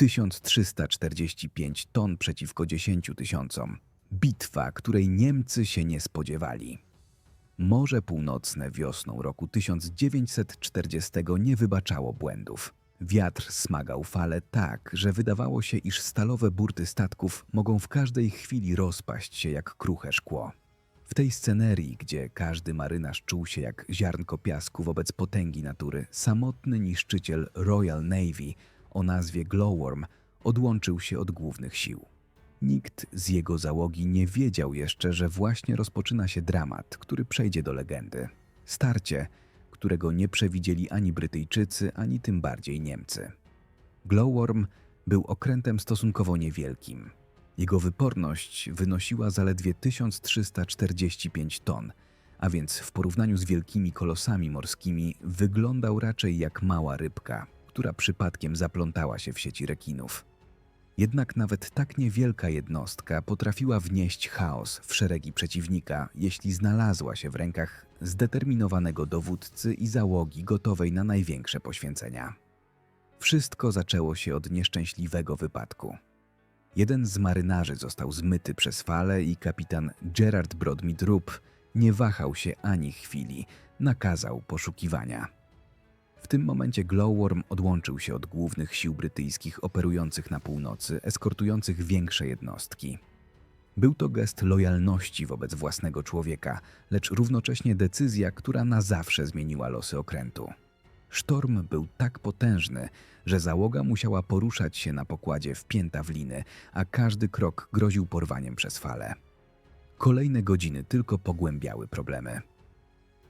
1345 ton przeciwko 10 tysiącom. Bitwa, której Niemcy się nie spodziewali. Morze Północne wiosną roku 1940 nie wybaczało błędów. Wiatr smagał fale tak, że wydawało się, iż stalowe burty statków mogą w każdej chwili rozpaść się jak kruche szkło. W tej scenerii, gdzie każdy marynarz czuł się jak ziarnko piasku wobec potęgi natury, samotny niszczyciel Royal Navy o nazwie Glowworm odłączył się od głównych sił. Nikt z jego załogi nie wiedział jeszcze, że właśnie rozpoczyna się dramat, który przejdzie do legendy. Starcie, którego nie przewidzieli ani Brytyjczycy, ani tym bardziej Niemcy. Glowworm był okrętem stosunkowo niewielkim. Jego wyporność wynosiła zaledwie 1345 ton, a więc w porównaniu z wielkimi kolosami morskimi wyglądał raczej jak mała rybka, która przypadkiem zaplątała się w sieci rekinów. Jednak nawet tak niewielka jednostka potrafiła wnieść chaos w szeregi przeciwnika, jeśli znalazła się w rękach zdeterminowanego dowódcy i załogi gotowej na największe poświęcenia. Wszystko zaczęło się od nieszczęśliwego wypadku. Jeden z marynarzy został zmyty przez falę i kapitan Gerard Brodmid Rupp nie wahał się ani chwili, nakazał poszukiwania. Tym momencie Glowworm odłączył się od głównych sił brytyjskich operujących na północy, eskortujących większe jednostki. Był to gest lojalności wobec własnego człowieka, lecz równocześnie decyzja, która na zawsze zmieniła losy okrętu. Sztorm był tak potężny, że załoga musiała poruszać się na pokładzie wpięta w liny, a każdy krok groził porwaniem przez falę. Kolejne godziny tylko pogłębiały problemy.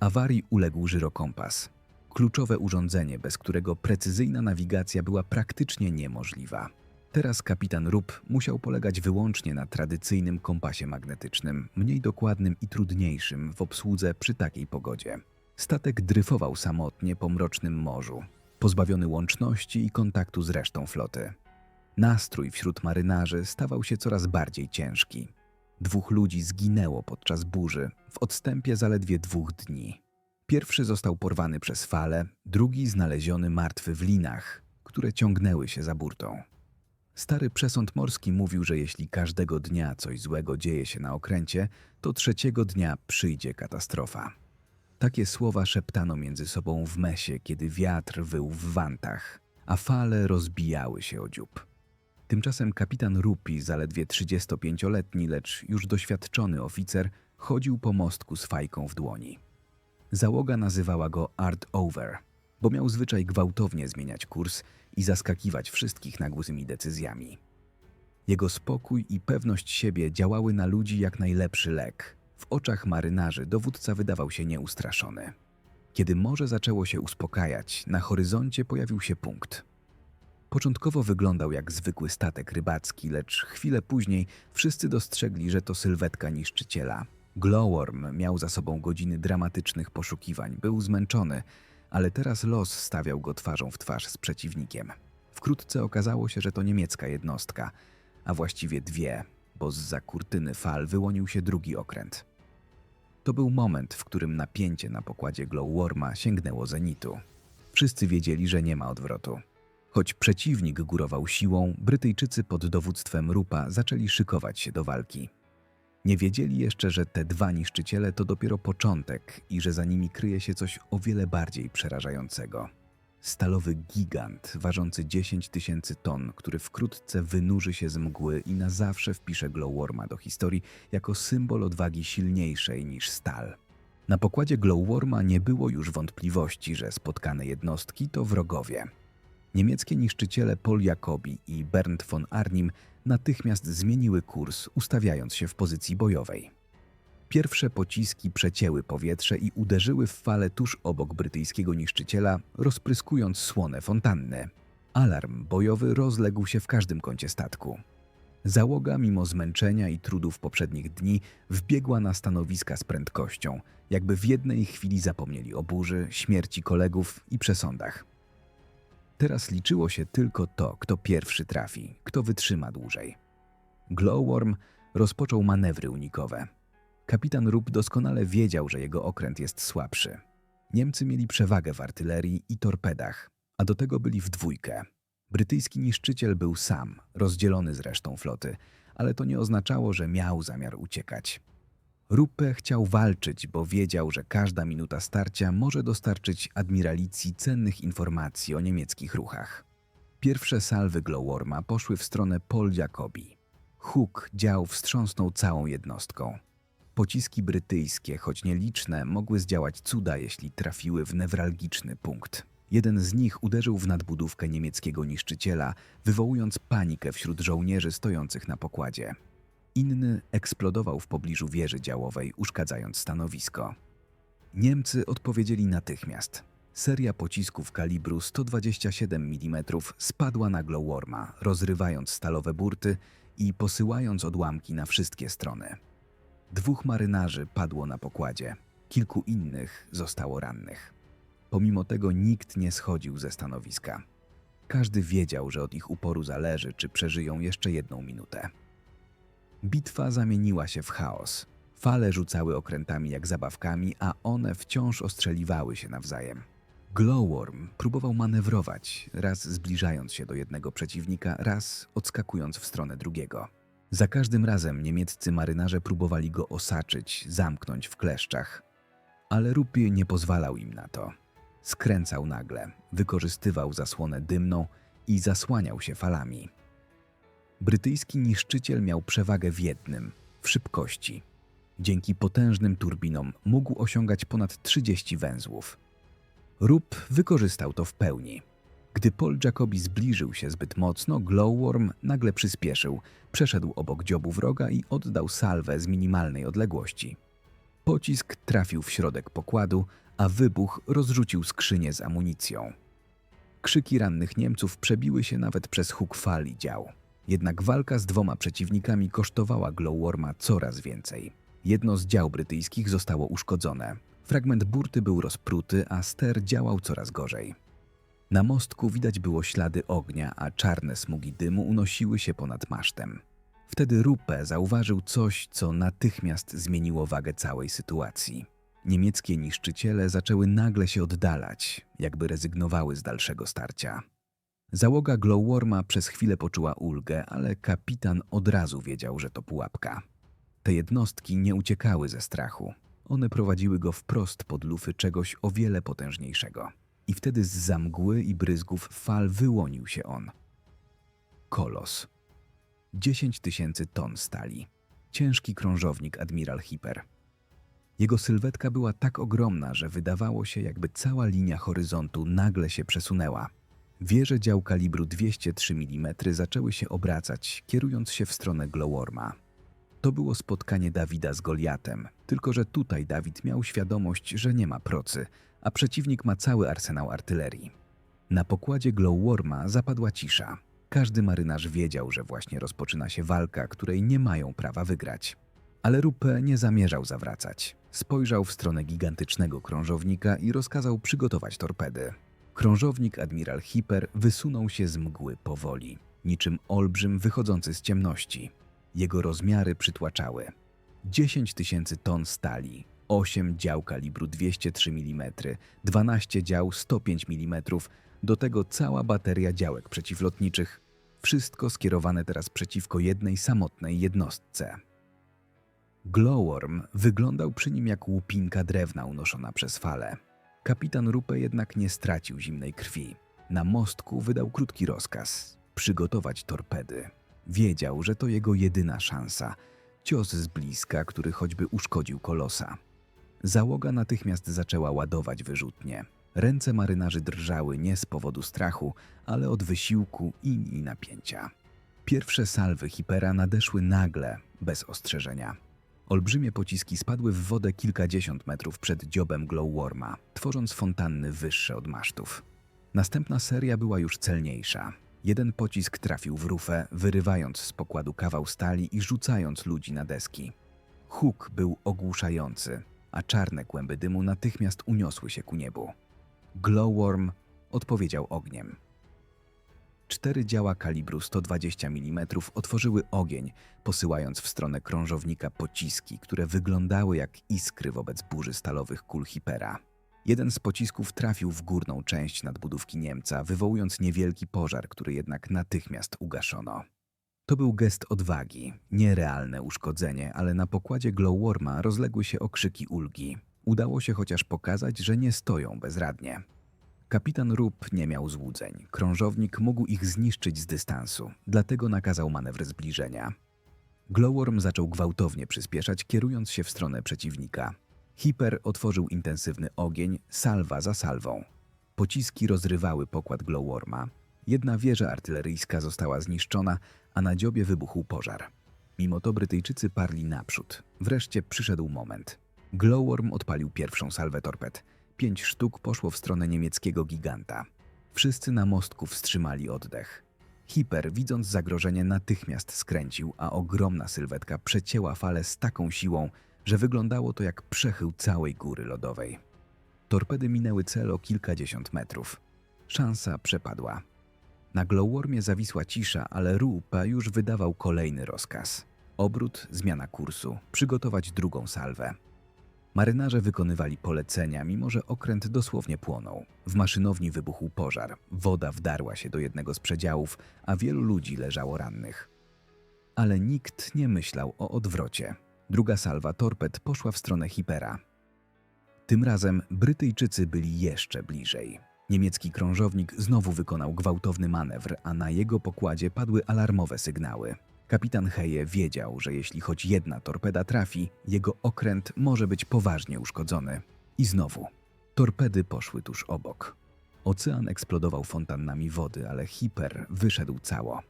Awarii uległ żyrokompas. Kluczowe urządzenie, bez którego precyzyjna nawigacja była praktycznie niemożliwa. Teraz kapitan Rupp musiał polegać wyłącznie na tradycyjnym kompasie magnetycznym, mniej dokładnym i trudniejszym w obsłudze przy takiej pogodzie. Statek dryfował samotnie po mrocznym morzu, pozbawiony łączności i kontaktu z resztą floty. Nastrój wśród marynarzy stawał się coraz bardziej ciężki. Dwóch ludzi zginęło podczas burzy w odstępie zaledwie dwóch dni. Pierwszy został porwany przez fale, drugi znaleziony martwy w linach, które ciągnęły się za burtą. Stary przesąd morski mówił, że jeśli każdego dnia coś złego dzieje się na okręcie, to trzeciego dnia przyjdzie katastrofa. Takie słowa szeptano między sobą w mesie, kiedy wiatr wył w wantach, a fale rozbijały się o dziób. Tymczasem kapitan Rupi, zaledwie 35-letni, lecz już doświadczony oficer, chodził po mostku z fajką w dłoni. Załoga nazywała go Art Over, bo miał zwyczaj gwałtownie zmieniać kurs i zaskakiwać wszystkich nagłymi decyzjami. Jego spokój i pewność siebie działały na ludzi jak najlepszy lek. W oczach marynarzy dowódca wydawał się nieustraszony. Kiedy morze zaczęło się uspokajać, na horyzoncie pojawił się punkt. Początkowo wyglądał jak zwykły statek rybacki, lecz chwilę później wszyscy dostrzegli, że to sylwetka niszczyciela. Glowworm miał za sobą godziny dramatycznych poszukiwań, był zmęczony, ale teraz los stawiał go twarzą w twarz z przeciwnikiem. Wkrótce okazało się, że to niemiecka jednostka, a właściwie dwie, bo z za kurtyny fal wyłonił się drugi okręt. To był moment, w którym napięcie na pokładzie Glowworma sięgnęło zenitu. Wszyscy wiedzieli, że nie ma odwrotu. Choć przeciwnik górował siłą, Brytyjczycy pod dowództwem Rupa zaczęli szykować się do walki. Nie wiedzieli jeszcze, że te dwa niszczyciele to dopiero początek i że za nimi kryje się coś o wiele bardziej przerażającego. Stalowy gigant ważący 10 tysięcy ton, który wkrótce wynurzy się z mgły i na zawsze wpisze Glowworma do historii jako symbol odwagi silniejszej niż stal. Na pokładzie Glowworma nie było już wątpliwości, że spotkane jednostki to wrogowie. Niemieckie niszczyciele Paul Jacobi i Bernd von Arnim natychmiast zmieniły kurs, ustawiając się w pozycji bojowej. Pierwsze pociski przecięły powietrze i uderzyły w fale tuż obok brytyjskiego niszczyciela, rozpryskując słone fontanny. Alarm bojowy rozległ się w każdym kącie statku. Załoga, mimo zmęczenia i trudów poprzednich dni, wbiegła na stanowiska z prędkością, jakby w jednej chwili zapomnieli o burzy, śmierci kolegów i przesądach. Teraz liczyło się tylko to, kto pierwszy trafi, kto wytrzyma dłużej. Glowworm rozpoczął manewry unikowe. Kapitan Rupp doskonale wiedział, że jego okręt jest słabszy. Niemcy mieli przewagę w artylerii i torpedach, a do tego byli w dwójkę. Brytyjski niszczyciel był sam, rozdzielony z resztą floty, ale to nie oznaczało, że miał zamiar uciekać. Ruppe chciał walczyć, bo wiedział, że każda minuta starcia może dostarczyć admiralicji cennych informacji o niemieckich ruchach. Pierwsze salwy Glowworma poszły w stronę Pol Jacobi. Huk dział wstrząsnął całą jednostką. Pociski brytyjskie, choć nieliczne, mogły zdziałać cuda, jeśli trafiły w newralgiczny punkt. Jeden z nich uderzył w nadbudówkę niemieckiego niszczyciela, wywołując panikę wśród żołnierzy stojących na pokładzie. Inny eksplodował w pobliżu wieży działowej, uszkadzając stanowisko. Niemcy odpowiedzieli natychmiast. Seria pocisków kalibru 127 mm spadła na Glowworma, rozrywając stalowe burty i posyłając odłamki na wszystkie strony. Dwóch marynarzy padło na pokładzie, kilku innych zostało rannych. Pomimo tego nikt nie schodził ze stanowiska. Każdy wiedział, że od ich uporu zależy, czy przeżyją jeszcze jedną minutę. Bitwa zamieniła się w chaos. Fale rzucały okrętami jak zabawkami, a one wciąż ostrzeliwały się nawzajem. Glowworm próbował manewrować, raz zbliżając się do jednego przeciwnika, raz odskakując w stronę drugiego. Za każdym razem niemieccy marynarze próbowali go osaczyć, zamknąć w kleszczach, ale Rupi nie pozwalał im na to. Skręcał nagle, wykorzystywał zasłonę dymną i zasłaniał się falami. Brytyjski niszczyciel miał przewagę w jednym w szybkości. Dzięki potężnym turbinom mógł osiągać ponad 30 węzłów. Rup wykorzystał to w pełni. Gdy Paul Jacobi zbliżył się zbyt mocno, Glowworm nagle przyspieszył, przeszedł obok dziobu wroga i oddał salwę z minimalnej odległości. Pocisk trafił w środek pokładu, a wybuch rozrzucił skrzynię z amunicją. Krzyki rannych Niemców przebiły się nawet przez huk fali dział. Jednak walka z dwoma przeciwnikami kosztowała Glowworma coraz więcej. Jedno z dział brytyjskich zostało uszkodzone. Fragment burty był rozpruty, a ster działał coraz gorzej. Na mostku widać było ślady ognia, a czarne smugi dymu unosiły się ponad masztem. Wtedy Ruppe zauważył coś, co natychmiast zmieniło wagę całej sytuacji. Niemieckie niszczyciele zaczęły nagle się oddalać, jakby rezygnowały z dalszego starcia. Załoga Glowworma przez chwilę poczuła ulgę, ale kapitan od razu wiedział, że to pułapka. Te jednostki nie uciekały ze strachu. One prowadziły go wprost pod lufy czegoś o wiele potężniejszego. I wtedy z zamgły i bryzgów fal wyłonił się on. Kolos. 10 tysięcy ton stali. Ciężki krążownik Admiral Hipper. Jego sylwetka była tak ogromna, że wydawało się, jakby cała linia horyzontu nagle się przesunęła. Wieże dział kalibru 203 mm zaczęły się obracać, kierując się w stronę Glowworma. To było spotkanie Dawida z Goliatem, tylko że tutaj Dawid miał świadomość, że nie ma procy, a przeciwnik ma cały arsenał artylerii. Na pokładzie Glowworma zapadła cisza. Każdy marynarz wiedział, że właśnie rozpoczyna się walka, której nie mają prawa wygrać. Ale Rupe nie zamierzał zawracać. Spojrzał w stronę gigantycznego krążownika i rozkazał przygotować torpedy. Krążownik Admiral Hipper wysunął się z mgły powoli, niczym olbrzym wychodzący z ciemności. Jego rozmiary przytłaczały. 10 tysięcy ton stali, 8 dział kalibru 203 mm, 12 dział 105 mm, do tego cała bateria działek przeciwlotniczych. Wszystko skierowane teraz przeciwko jednej samotnej jednostce. Glowworm wyglądał przy nim jak łupinka drewna unoszona przez fale. Kapitan Rupe jednak nie stracił zimnej krwi. Na mostku wydał krótki rozkaz przygotować torpedy. Wiedział, że to jego jedyna szansa. Cios z bliska, który choćby uszkodził kolosa. Załoga natychmiast zaczęła ładować wyrzutnie. Ręce marynarzy drżały nie z powodu strachu, ale od wysiłku i, napięcia. Pierwsze salwy hipera nadeszły nagle, bez ostrzeżenia. Olbrzymie pociski spadły w wodę kilkadziesiąt metrów przed dziobem Glowworma, tworząc fontanny wyższe od masztów. Następna seria była już celniejsza. Jeden pocisk trafił w rufę, wyrywając z pokładu kawał stali i rzucając ludzi na deski. Huk był ogłuszający, a czarne kłęby dymu natychmiast uniosły się ku niebu. Glowworm odpowiedział ogniem. Cztery działa kalibru 120 mm otworzyły ogień, posyłając w stronę krążownika pociski, które wyglądały jak iskry wobec burzy stalowych kul Hipera. Jeden z pocisków trafił w górną część nadbudówki Niemca, wywołując niewielki pożar, który jednak natychmiast ugaszono. To był gest odwagi, nierealne uszkodzenie, ale na pokładzie Glowworma rozległy się okrzyki ulgi. Udało się chociaż pokazać, że nie stoją bezradnie. Kapitan Rupp nie miał złudzeń. Krążownik mógł ich zniszczyć z dystansu, dlatego nakazał manewr zbliżenia. Glowworm zaczął gwałtownie przyspieszać, kierując się w stronę przeciwnika. Hiper otworzył intensywny ogień, salwa za salwą. Pociski rozrywały pokład Glowworma. Jedna wieża artyleryjska została zniszczona, a na dziobie wybuchł pożar. Mimo to Brytyjczycy parli naprzód. Wreszcie przyszedł moment. Glowworm odpalił pierwszą salwę torped. Pięć sztuk poszło w stronę niemieckiego giganta. Wszyscy na mostku wstrzymali oddech. Hiper, widząc zagrożenie, natychmiast skręcił, a ogromna sylwetka przecięła falę z taką siłą, że wyglądało to jak przechył całej góry lodowej. Torpedy minęły cel o kilkadziesiąt metrów. Szansa przepadła. Na Glowwormie zawisła cisza, ale Rupa już wydawał kolejny rozkaz. Obrót, zmiana kursu, przygotować drugą salwę. Marynarze wykonywali polecenia, mimo że okręt dosłownie płonął. W maszynowni wybuchł pożar, woda wdarła się do jednego z przedziałów, a wielu ludzi leżało rannych. Ale nikt nie myślał o odwrocie. Druga salwa torped poszła w stronę Hipera. Tym razem Brytyjczycy byli jeszcze bliżej. Niemiecki krążownik znowu wykonał gwałtowny manewr, a na jego pokładzie padły alarmowe sygnały. Kapitan Heje wiedział, że jeśli choć jedna torpeda trafi, jego okręt może być poważnie uszkodzony. I znowu, torpedy poszły tuż obok. Ocean eksplodował fontannami wody, ale hiper wyszedł cało.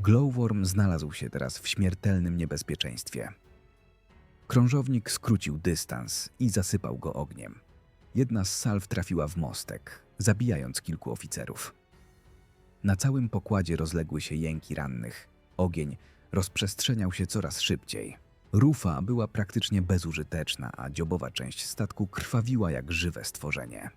Glowworm znalazł się teraz w śmiertelnym niebezpieczeństwie. Krążownik skrócił dystans i zasypał go ogniem. Jedna z salw trafiła w mostek, zabijając kilku oficerów. Na całym pokładzie rozległy się jęki rannych. Ogień rozprzestrzeniał się coraz szybciej. Rufa była praktycznie bezużyteczna, a dziobowa część statku krwawiła jak żywe stworzenie.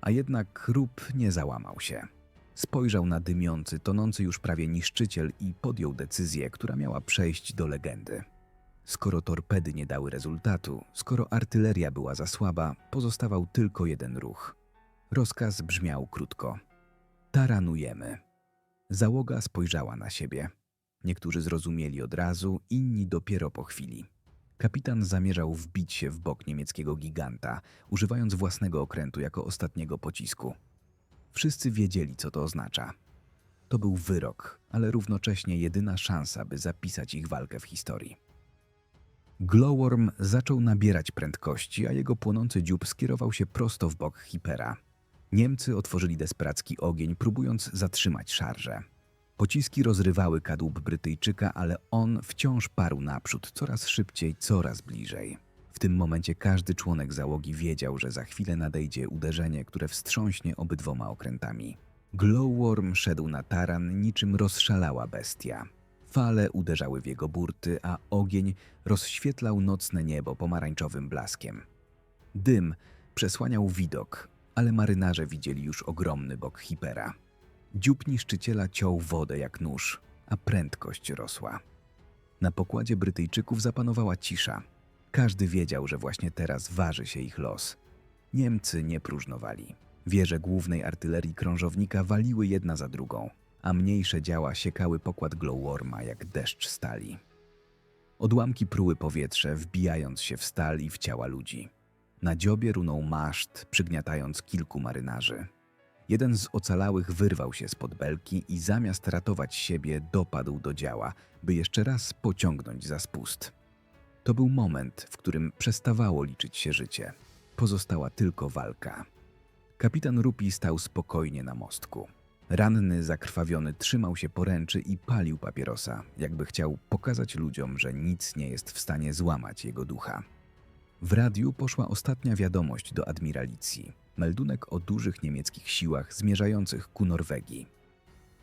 A jednak Rup nie załamał się. Spojrzał na dymiący, tonący już prawie niszczyciel i podjął decyzję, która miała przejść do legendy. Skoro torpedy nie dały rezultatu, skoro artyleria była za słaba, pozostawał tylko jeden ruch. Rozkaz brzmiał krótko: Taranujemy. Załoga spojrzała na siebie. Niektórzy zrozumieli od razu, inni dopiero po chwili. Kapitan zamierzał wbić się w bok niemieckiego giganta, używając własnego okrętu jako ostatniego pocisku. Wszyscy wiedzieli, co to oznacza. To był wyrok, ale równocześnie jedyna szansa, by zapisać ich walkę w historii. Glowworm zaczął nabierać prędkości, a jego płonący dziób skierował się prosto w bok Hipera. Niemcy otworzyli desperacki ogień, próbując zatrzymać szarżę. Pociski rozrywały kadłub Brytyjczyka, ale on wciąż parł naprzód, coraz szybciej, coraz bliżej. W tym momencie każdy członek załogi wiedział, że za chwilę nadejdzie uderzenie, które wstrząśnie obydwoma okrętami. Glowworm szedł na taran, niczym rozszalała bestia. Fale uderzały w jego burty, a ogień rozświetlał nocne niebo pomarańczowym blaskiem. Dym przesłaniał widok, ale marynarze widzieli już ogromny bok Hipera. Dziób niszczyciela ciął wodę jak nóż, a prędkość rosła. Na pokładzie Brytyjczyków zapanowała cisza. Każdy wiedział, że właśnie teraz waży się ich los. Niemcy nie próżnowali. Wieże głównej artylerii krążownika waliły jedna za drugą, a mniejsze działa siekały pokład Glowworma jak deszcz stali. Odłamki pruły powietrze, wbijając się w stal i w ciała ludzi. Na dziobie runął maszt, przygniatając kilku marynarzy. Jeden z ocalałych wyrwał się spod belki i zamiast ratować siebie, dopadł do działa, by jeszcze raz pociągnąć za spust. To był moment, w którym przestawało liczyć się życie. Pozostała tylko walka. Kapitan Rupi stał spokojnie na mostku. Ranny, zakrwawiony trzymał się poręczy i palił papierosa, jakby chciał pokazać ludziom, że nic nie jest w stanie złamać jego ducha. W radiu poszła ostatnia wiadomość do admiralicji. Meldunek o dużych niemieckich siłach zmierzających ku Norwegii.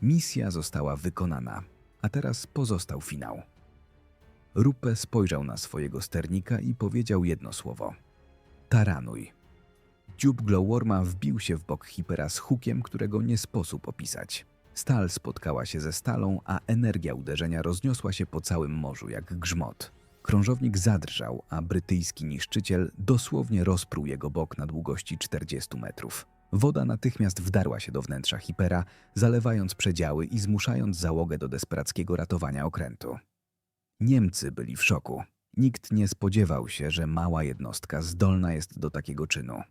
Misja została wykonana, a teraz pozostał finał. Rupe spojrzał na swojego sternika i powiedział jedno słowo: Taranuj. Dziób Glowworma wbił się w bok Hipera z hukiem, którego nie sposób opisać. Stal spotkała się ze stalą, a energia uderzenia rozniosła się po całym morzu jak grzmot. Krążownik zadrżał, a brytyjski niszczyciel dosłownie rozpruł jego bok na długości 40 metrów. Woda natychmiast wdarła się do wnętrza hipera, zalewając przedziały i zmuszając załogę do desperackiego ratowania okrętu. Niemcy byli w szoku. Nikt nie spodziewał się, że mała jednostka zdolna jest do takiego czynu.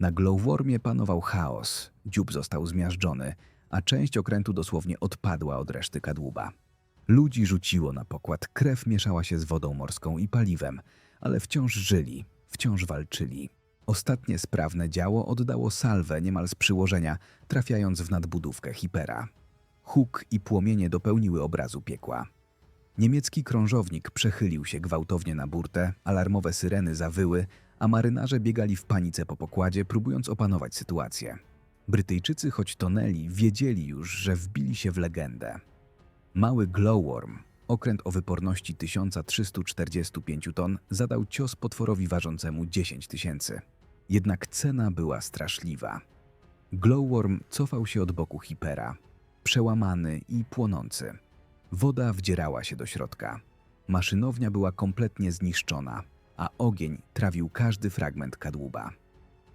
Na Glowwormie panował chaos, dziób został zmiażdżony, a część okrętu dosłownie odpadła od reszty kadłuba. Ludzi rzuciło na pokład, krew mieszała się z wodą morską i paliwem, ale wciąż żyli, wciąż walczyli. Ostatnie sprawne działo oddało salwę niemal z przyłożenia, trafiając w nadbudówkę Hipera. Huk i płomienie dopełniły obrazu piekła. Niemiecki krążownik przechylił się gwałtownie na burtę, alarmowe syreny zawyły, a marynarze biegali w panice po pokładzie, próbując opanować sytuację. Brytyjczycy, choć tonęli, wiedzieli już, że wbili się w legendę. Mały Glowworm, okręt o wyporności 1345 ton, zadał cios potworowi ważącemu 10 tysięcy. Jednak cena była straszliwa. Glowworm cofał się od boku Hipera, przełamany i płonący. Woda wdzierała się do środka. Maszynownia była kompletnie zniszczona, a ogień trawił każdy fragment kadłuba.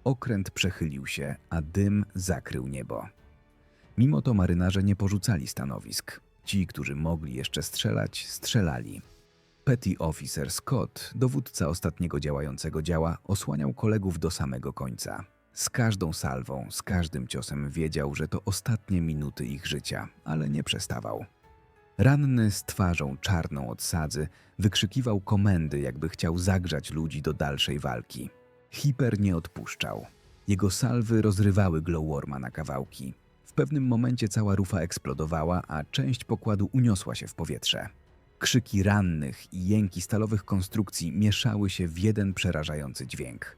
Okręt przechylił się, a dym zakrył niebo. Mimo to marynarze nie porzucali stanowisk. Ci, którzy mogli jeszcze strzelać, strzelali. Petty Officer Scott, dowódca ostatniego działającego działa, osłaniał kolegów do samego końca. Z każdą salwą, z każdym ciosem wiedział, że to ostatnie minuty ich życia, ale nie przestawał. Ranny z twarzą czarną od sadzy wykrzykiwał komendy, jakby chciał zagrzać ludzi do dalszej walki. Hiper nie odpuszczał. Jego salwy rozrywały Glowworma na kawałki. W pewnym momencie cała rufa eksplodowała, a część pokładu uniosła się w powietrze. Krzyki rannych i jęki stalowych konstrukcji mieszały się w jeden przerażający dźwięk.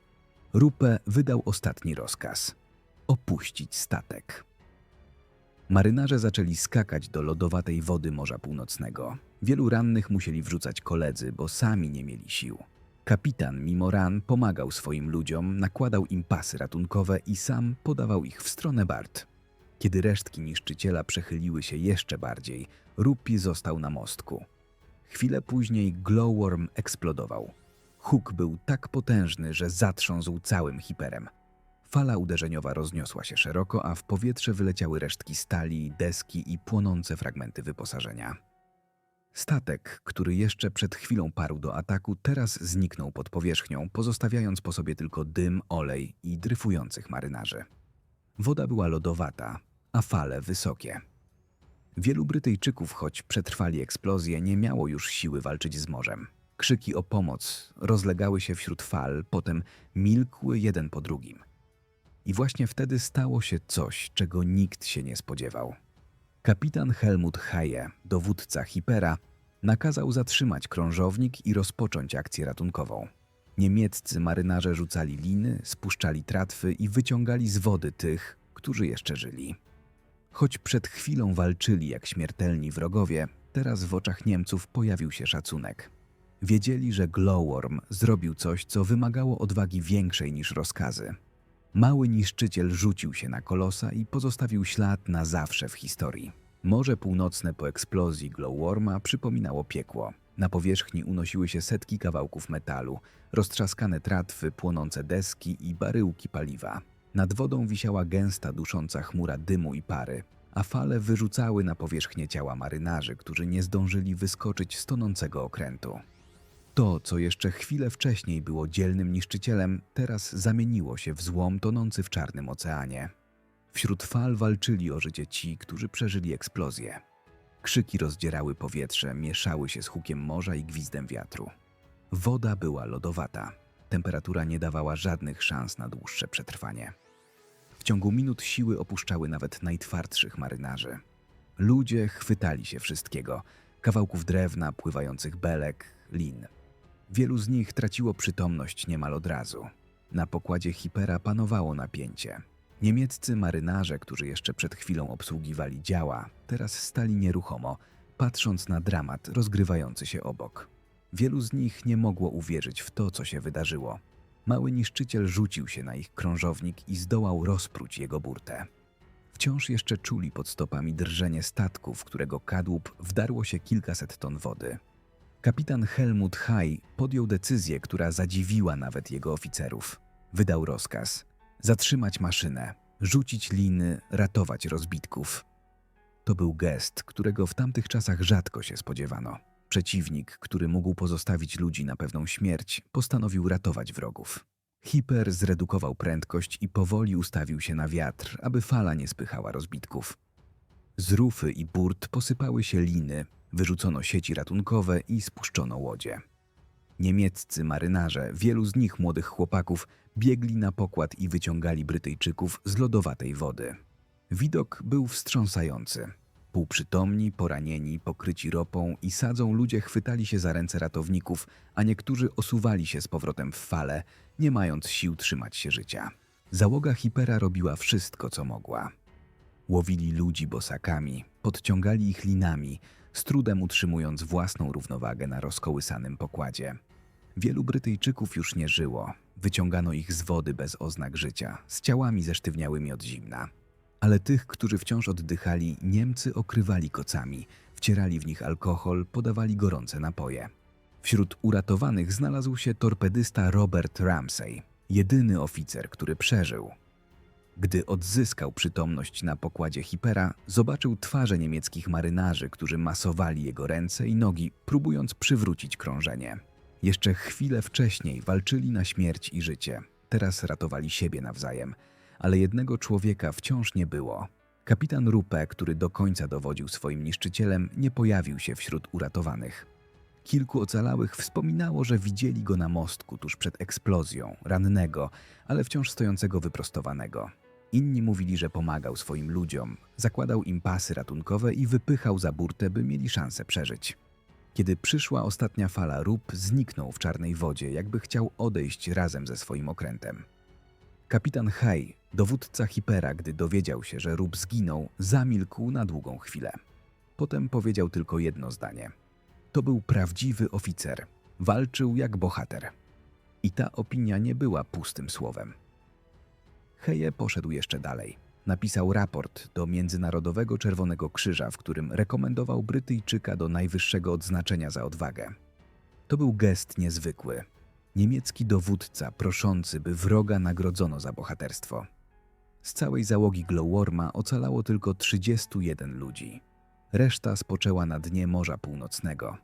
Rupę wydał ostatni rozkaz: opuścić statek. Marynarze zaczęli skakać do lodowatej wody Morza Północnego. Wielu rannych musieli wrzucać koledzy, bo sami nie mieli sił. Kapitan, mimo ran, pomagał swoim ludziom, nakładał im pasy ratunkowe i sam podawał ich w stronę Bart. Kiedy resztki niszczyciela przechyliły się jeszcze bardziej, Rupi został na mostku. Chwilę później Glowworm eksplodował. Huk był tak potężny, że zatrząsł całym hiperem. Fala uderzeniowa rozniosła się szeroko, a w powietrze wyleciały resztki stali, deski i płonące fragmenty wyposażenia. Statek, który jeszcze przed chwilą parł do ataku, teraz zniknął pod powierzchnią, pozostawiając po sobie tylko dym, olej i dryfujących marynarzy. Woda była lodowata, a fale wysokie. Wielu Brytyjczyków, choć przetrwali eksplozję, nie miało już siły walczyć z morzem. Krzyki o pomoc rozlegały się wśród fal, potem milkły jeden po drugim. I właśnie wtedy stało się coś, czego nikt się nie spodziewał. Kapitan Helmut Haje, dowódca Hipera, nakazał zatrzymać krążownik i rozpocząć akcję ratunkową. Niemieccy marynarze rzucali liny, spuszczali tratwy i wyciągali z wody tych, którzy jeszcze żyli. Choć przed chwilą walczyli jak śmiertelni wrogowie, teraz w oczach Niemców pojawił się szacunek. Wiedzieli, że Glowworm zrobił coś, co wymagało odwagi większej niż rozkazy. Mały niszczyciel rzucił się na kolosa i pozostawił ślad na zawsze w historii. Morze Północne po eksplozji Glowworma przypominało piekło. Na powierzchni unosiły się setki kawałków metalu, roztrzaskane tratwy, płonące deski i baryłki paliwa. Nad wodą wisiała gęsta, dusząca chmura dymu i pary, a fale wyrzucały na powierzchnię ciała marynarzy, którzy nie zdążyli wyskoczyć z tonącego okrętu. To, co jeszcze chwilę wcześniej było dzielnym niszczycielem, teraz zamieniło się w złom tonący w czarnym oceanie. Wśród fal walczyli o życie ci, którzy przeżyli eksplozję. Krzyki rozdzierały powietrze, mieszały się z hukiem morza i gwizdem wiatru. Woda była lodowata. Temperatura nie dawała żadnych szans na dłuższe przetrwanie. W ciągu minut siły opuszczały nawet najtwardszych marynarzy. Ludzie chwytali się wszystkiego kawałków drewna, pływających belek, lin. Wielu z nich traciło przytomność niemal od razu. Na pokładzie Hipera panowało napięcie. Niemieccy marynarze, którzy jeszcze przed chwilą obsługiwali działa, teraz stali nieruchomo, patrząc na dramat rozgrywający się obok. Wielu z nich nie mogło uwierzyć w to, co się wydarzyło. Mały niszczyciel rzucił się na ich krążownik i zdołał rozpróć jego burtę. Wciąż jeszcze czuli pod stopami drżenie statku, w którego kadłub wdarło się kilkaset ton wody. Kapitan Helmut Hay podjął decyzję, która zadziwiła nawet jego oficerów. Wydał rozkaz: zatrzymać maszynę, rzucić liny, ratować rozbitków. To był gest, którego w tamtych czasach rzadko się spodziewano. Przeciwnik, który mógł pozostawić ludzi na pewną śmierć, postanowił ratować wrogów. Hiper zredukował prędkość i powoli ustawił się na wiatr, aby fala nie spychała rozbitków. Z rufy i burt posypały się liny, wyrzucono sieci ratunkowe i spuszczono łodzie. Niemieccy marynarze, wielu z nich młodych chłopaków, biegli na pokład i wyciągali Brytyjczyków z lodowatej wody. Widok był wstrząsający. Półprzytomni, poranieni, pokryci ropą i sadzą ludzie chwytali się za ręce ratowników, a niektórzy osuwali się z powrotem w fale, nie mając sił trzymać się życia. Załoga Hipera robiła wszystko, co mogła. Łowili ludzi bosakami, podciągali ich linami, z trudem utrzymując własną równowagę na rozkołysanym pokładzie. Wielu Brytyjczyków już nie żyło. Wyciągano ich z wody bez oznak życia, z ciałami zesztywniałymi od zimna. Ale tych, którzy wciąż oddychali, Niemcy okrywali kocami, wcierali w nich alkohol, podawali gorące napoje. Wśród uratowanych znalazł się torpedysta Robert Ramsay, jedyny oficer, który przeżył. Gdy odzyskał przytomność na pokładzie Hipera, zobaczył twarze niemieckich marynarzy, którzy masowali jego ręce i nogi, próbując przywrócić krążenie. Jeszcze chwilę wcześniej walczyli na śmierć i życie. Teraz ratowali siebie nawzajem, ale jednego człowieka wciąż nie było. Kapitan Rupe, który do końca dowodził swoim niszczycielem, nie pojawił się wśród uratowanych. Kilku ocalałych wspominało, że widzieli go na mostku tuż przed eksplozją, rannego, ale wciąż stojącego wyprostowanego. Inni mówili, że pomagał swoim ludziom, zakładał im pasy ratunkowe i wypychał za burtę, by mieli szansę przeżyć. Kiedy przyszła ostatnia fala rób, zniknął w czarnej wodzie, jakby chciał odejść razem ze swoim okrętem. Kapitan Hay, dowódca Hipera, gdy dowiedział się, że rób zginął, zamilkł na długą chwilę. Potem powiedział tylko jedno zdanie. To był prawdziwy oficer. Walczył jak bohater. I ta opinia nie była pustym słowem. Heje poszedł jeszcze dalej. Napisał raport do Międzynarodowego Czerwonego Krzyża, w którym rekomendował Brytyjczyka do najwyższego odznaczenia za odwagę. To był gest niezwykły. Niemiecki dowódca proszący, by wroga nagrodzono za bohaterstwo. Z całej załogi Glowworma ocalało tylko 31 ludzi. Reszta spoczęła na dnie Morza Północnego.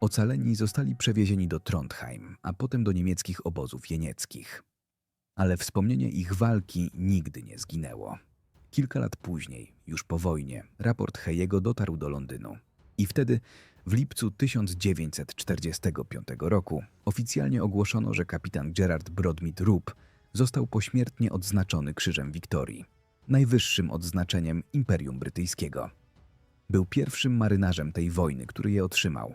Ocaleni zostali przewiezieni do Trondheim, a potem do niemieckich obozów jenieckich. Ale wspomnienie ich walki nigdy nie zginęło. Kilka lat później, już po wojnie, raport Hejego dotarł do Londynu. I wtedy, w lipcu 1945 roku, oficjalnie ogłoszono, że kapitan Gerard Brodmit Roop został pośmiertnie odznaczony Krzyżem Wiktorii, najwyższym odznaczeniem Imperium Brytyjskiego. Był pierwszym marynarzem tej wojny, który je otrzymał.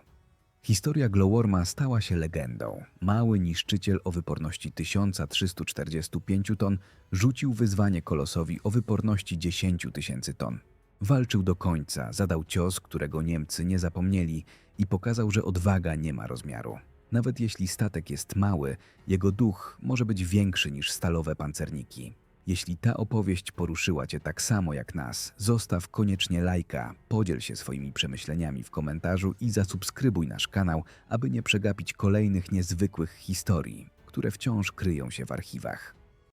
Historia Glowworma stała się legendą. Mały niszczyciel o wyporności 1345 ton rzucił wyzwanie kolosowi o wyporności 10 tysięcy ton. Walczył do końca, zadał cios, którego Niemcy nie zapomnieli i pokazał, że odwaga nie ma rozmiaru. Nawet jeśli statek jest mały, jego duch może być większy niż stalowe pancerniki. Jeśli ta opowieść poruszyła Cię tak samo jak nas, zostaw koniecznie lajka, podziel się swoimi przemyśleniami w komentarzu i zasubskrybuj nasz kanał, aby nie przegapić kolejnych niezwykłych historii, które wciąż kryją się w archiwach.